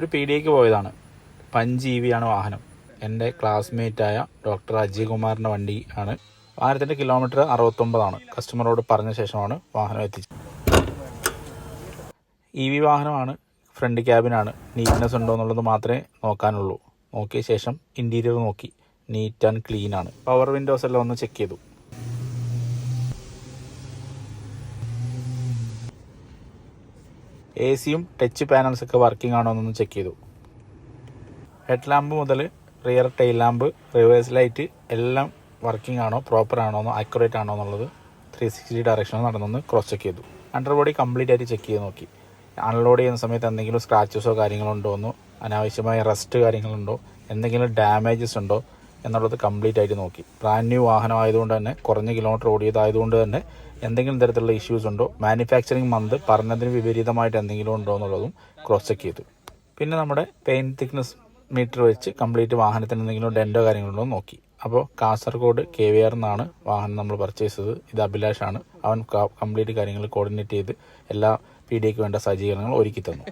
ഒരു പി ഡിക്ക് പോയതാണ്. പഞ്ച് ഇ വി ആണ് വാഹനം. എന്റെ ക്ലാസ്മേറ്റായ ഡോക്ടർ അജയ് കുമാറിന്റെ വണ്ടി ആണ്. വാഹനത്തിന്റെ കിലോമീറ്റർ അറുപത്തൊമ്പതാണ്. കസ്റ്റമറോട് പറഞ്ഞ ശേഷമാണ് വാഹനം എത്തിച്ചത്. ഇ വി വാഹനമാണ് ഫ്രണ്ട് ക്യാബിനാണ് നീറ്റ്നെസ് ഉണ്ടോ എന്നുള്ളത് മാത്രമേ നോക്കാനുള്ളൂ. നോക്കിയ ശേഷം ഇന്റീരിയർ നോക്കി. നീറ്റ് ആൻഡ് ക്ലീൻ ആണ്. പവർ വിൻഡോസ് എല്ലാം ഒന്ന് ചെക്ക് ചെയ്തു. എ സിയും ടച്ച് പാനൽസ് ഒക്കെ വർക്കിംഗ് ആണോ എന്നൊന്ന് ചെക്ക് ചെയ്തു. ഹെഡ് ലാമ്പ് മുതൽ rear tail lamp reverse light എല്ലാം വർക്കിംഗ് ആണോ പ്രോപ്പർ ആണോ എന്നോ അക്യുറേറ്റ് ആണോ എന്നുള്ളത് ത്രീ സിക്സ്റ്റി ഡയറക്ഷനിൽ നടന്നൊന്ന് ക്രോസ് ചെക്ക് ചെയ്തു. അണ്ടർ ബോഡി കംപ്ലീറ്റ് ആയിട്ട് ചെക്ക് ചെയ്ത് നോക്കി. അൺലോഡ് ചെയ്യുന്ന സമയത്ത് എന്തെങ്കിലും സ്ക്രാച്ചസോ കാര്യങ്ങളോ ഉണ്ടോ എന്നോ അനാവശ്യമായ റസ്റ്റ് കാര്യങ്ങളുണ്ടോ എന്തെങ്കിലും ഡാമേജസ് ഉണ്ടോ എന്നുള്ളത് കംപ്ലീറ്റ് ആയിട്ട് നോക്കി. ബ്രാൻഡ് ന്യൂ വാഹനമായതുകൊണ്ട് തന്നെ കുറഞ്ഞ കിലോമീറ്റർ ഓടിയതായതുകൊണ്ട് തന്നെ എന്തെങ്കിലും തരത്തിലുള്ള ഇഷ്യൂസ് ഉണ്ടോ? മാനുഫാക്ചറിങ് മന്ത് പറഞ്ഞതിന് വിപരീതമായിട്ട് എന്തെങ്കിലും ഉണ്ടോ എന്നുള്ളതും ക്രോസ് ചെക്ക് ചെയ്തു. പിന്നെ നമ്മുടെ പെയിൻ തിക്നെസ് മീറ്റർ വെച്ച് കംപ്ലീറ്റ് വാഹനത്തിന് എന്തെങ്കിലും ഡെൻഡോ കാര്യങ്ങളുണ്ടോ നോക്കി. അപ്പോൾ കാസർഗോഡ് കെ വി ആർ എന്നാണ് വാഹനം നമ്മൾ പർച്ചേസ് ചെയ്തത്. ഇത് അഭിലാഷാണ് അവൻ കംപ്ലീറ്റ് കാര്യങ്ങൾ കോർഡിനേറ്റ് ചെയ്ത് എല്ലാ പി ഡിക്ക് വേണ്ട സജ്ജീകരണങ്ങൾ ഒരുക്കി തന്നു.